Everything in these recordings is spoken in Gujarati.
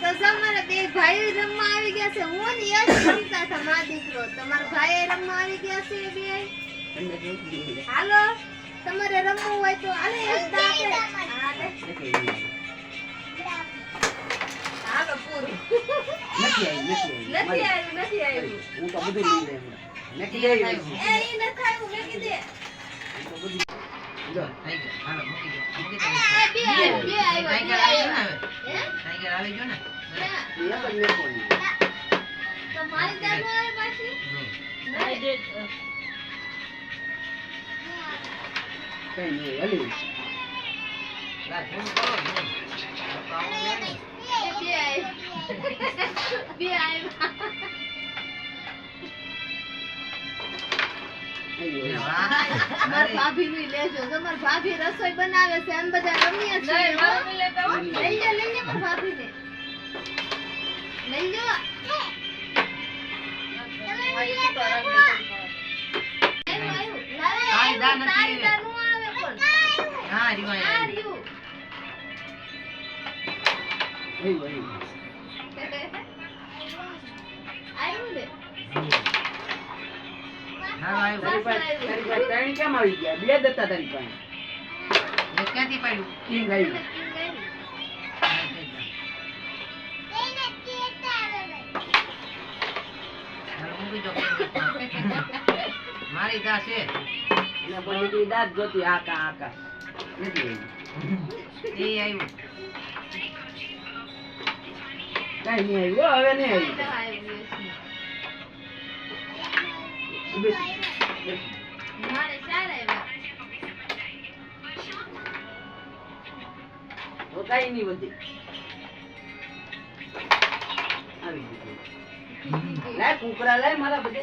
તો તમારા બે ભાઈ રમવા આવી ગયા છે. હું ને યશ રમતા હતા મા દીકરો. તમારા ભાઈ રમવા આવી ગયા છે બે? હાલો તમારે રમવું હોય તો હાલે યશ હાલો પૂરું. નથી આવી નથી નથી આવ્યું નથી આવ્યું. હું તો બધું લઈ નથી એ નથી આવ્યું મેં કીધે. જો બે બે બે આવ્યું ટાઈગર આવી ગયો ને ના. એ એક જ મેકો નહીં. તો મારી જાન આવે પાછી? કઈ નહીં હલી zoom. તો આવું લે ને. બે આવ્યું. મારા ભાભી નું લેજો. જો મારા ભાભી રસોઈ બનાવે છે એમ બધા રમીએ છીએ લઈ જા લઈ જા મારા ભાભી ને લઈ જા આવ્યું, આવ્યું. લાવે, તારી તારી કેમ આવી ગયા? બે હતા તારી પાસે. ક્યાંથી પડ્યું? કિંગ આવ્યું. મારી દા છે. એના બોલી દાંત જોતી આકા આકા નથી એ આવ્યું. કઈ નહીં આવ્યું હવે નહીં આવ્યું કઈ નહીં વધી આવી ગયું. લાય કુકડા લાય મારા બધે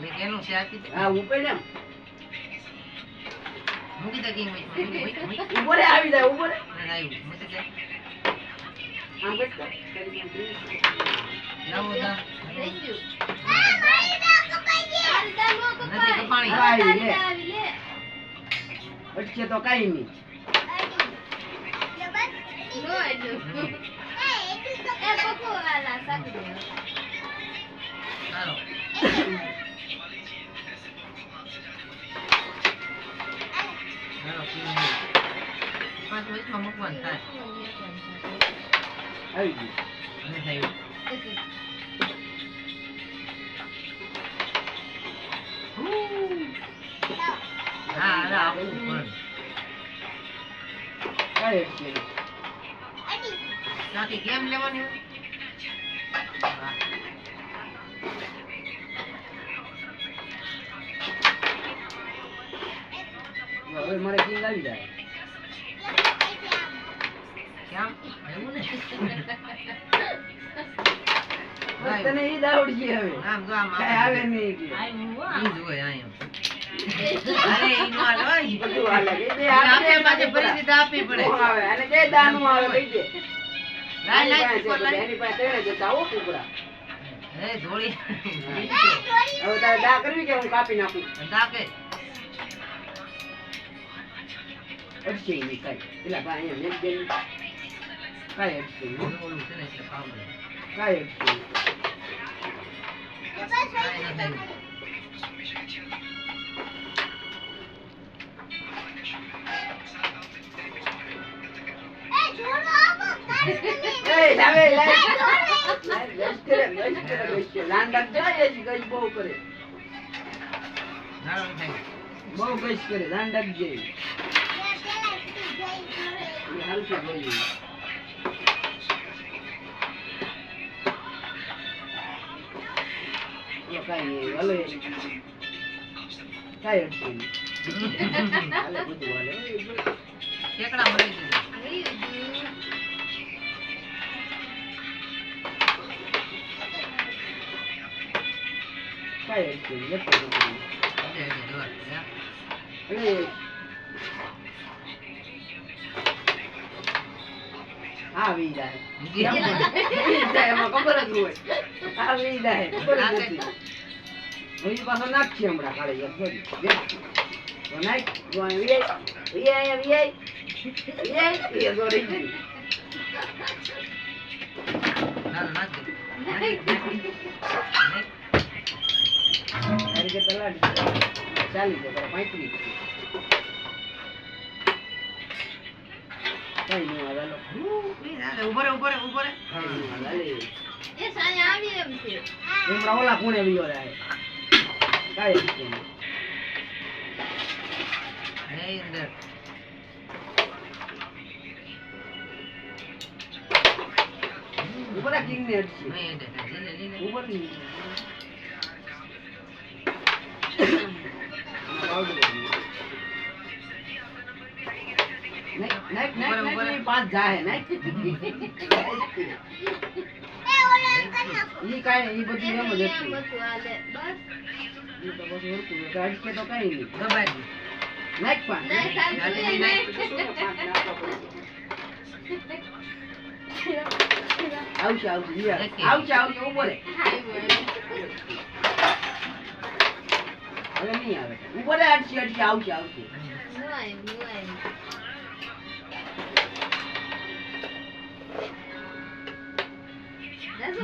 મેં કેનું છે આપી હા હું પડ્યા મૂકી દે king મૂકી, મૂકી, મૂકી, મૂકી. ઊભો રે આવી જાય ઊભો રે ના, આવ્યું. મૂકી દે. આમ બેઠ કર. કરી નાખ. નવું દા. થઈ ગયું. તારી દા નો કપાય. નથી કપાણી. તારી આવી, લે. આવી. અટકે તો કઈ નહીં નો આવ્યું. નથી આવ્યું. હા, હવે આવું પણ. કઈ અટકે નહીં. ત્યાંથી કેમ લેવાની. હવે મારે કિંગ આવી જાય કેમ? એવું ને? તને ઈ જ આવડશે હવે આમ જો આમ આવે નહીં. ઈ જ હોય આમ. અરે, ઈ નો. બધું હાલે. એ આપે પાછે ફરીથી તો આપવી પડે. આવે. અને જે દાનું આવે કહી દે. એની પાસે ઉપર લાય. એની પાસે તેણે જતા આવો કુકડા. એ, ધોળી. હવે તારે દા કરવી કે હું કાપી નાખું તાકે. અટકે ઈ નહીં કાંઈ. પેલા ભાઈ અહીંયા મેક દે કાંઈ અટકે નહીં. કાંઈ અટકે નહીં. બહુ. ગશ કરે, લાંડા જ જાય. એ હાલતું જોઈએ. એ કાંઈ હાલે. કાંઈ નહીં. હાલે બધું હાલે. ઠેકડા મળી દીધા. આવી જાય એમાં ખબર જ હોય આવી જાય ખબર જ નથી હજી પાછો નાખીએ હમણાં કાલે નાખ. ચાલો કે ચાલી જાય પાંત્રીસ કઈ નહીં હાલો. ઊભો રે ઊભો રે ઊભો રે કઈ નહીં આવે, હાલે. એ સાંજે આવી એમ છે હમણાં ઓલા ખૂણે વિયો રહે કાંઈ હે અંદર ઉપર આ કિંગ ને ઉપર નહીં. નાખ, નાખ, નાખ, નાખ, નાખ, પાંચ જાહે, નાખ. ઈ કાંઈ ઈ બધું એમ જ એમ હતું. હતું હાલે બસ ઈ તો પછી હતું. તો અડકે તો કાંઈ નહીં. દબાઈ દે. નાખ પાંચ. નહીં સાહેબ હાલે, જોઈએ નહીં. નહીં. આવશે આવશે ઈ આવે. આવશે આવશે ઊભો રે હવે નહીં આવે. ઊભો રે અડશે અડશે આવશે આવશે.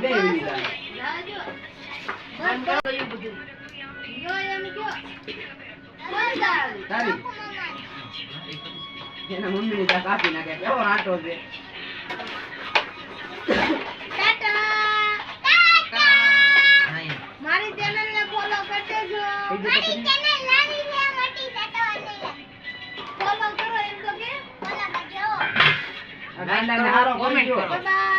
બે મિનિટ એના મમ્મીને ત્યાં કાપી નાખ્યા કેવો આટો છે. ના ના તો ખરી. ફોલો કરો.